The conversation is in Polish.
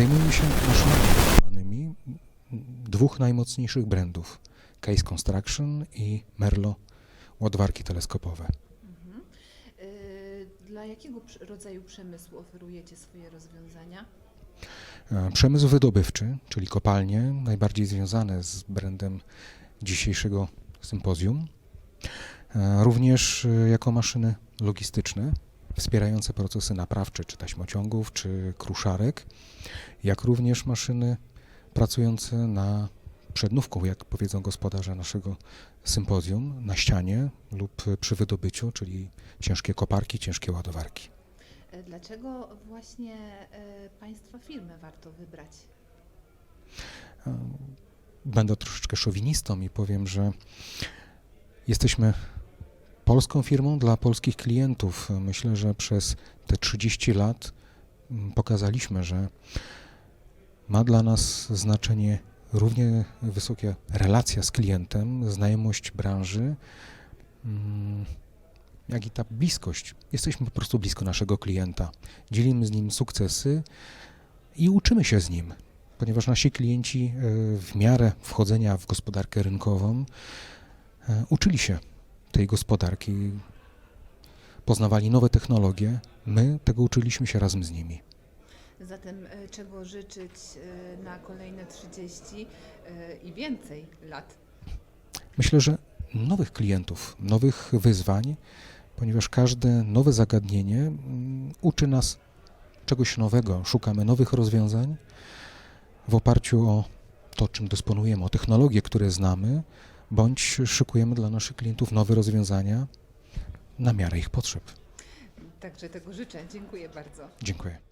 Zajmujemy się maszynami budowlanymi dwóch najmocniejszych brandów. Case Construction i Merlo ładowarki teleskopowe. Y, Dla jakiego rodzaju przemysłu oferujecie swoje rozwiązania? E, Przemysł wydobywczy, czyli kopalnie, najbardziej związane z brandem dzisiejszego sympozjum. E, Również e, jako maszyny logistyczne, wspierające procesy naprawcze, czy taśmociągów, czy kruszarek, jak również maszyny pracujące na przednówku, jak powiedzą gospodarze naszego sympozjum, na ścianie lub przy wydobyciu, czyli ciężkie koparki, ciężkie ładowarki. Y, Dlaczego właśnie y, Państwa firmę warto wybrać? Będę troszeczkę szowinistą i powiem, że jesteśmy polską firmą dla polskich klientów. Myślę, że przez te 30 lat mm, pokazaliśmy, że ma dla nas znaczenie równie wysokie relacja z klientem, znajomość branży, mm, jak i ta bliskość. Jesteśmy po prostu blisko naszego klienta. Dzielimy z nim sukcesy i uczymy się z nim ponieważ nasi klienci e, w miarę wchodzenia w gospodarkę rynkową e, uczyli się tej gospodarki, poznawali nowe technologie. My tego uczyliśmy się razem z nimi. Zatem y, czego życzyć y, na kolejne 30 y, i więcej lat? Myślę, że nowych klientów, nowych wyzwań, ponieważ każde nowe zagadnienie mm, uczy nas czegoś nowego. Szukamy nowych rozwiązań w oparciu o to, czym dysponujemy, o technologie, które znamy, bądź szykujemy dla naszych klientów nowe rozwiązania na miarę ich potrzeb. Także tego życzę. Dziękuję bardzo. Dziękuję.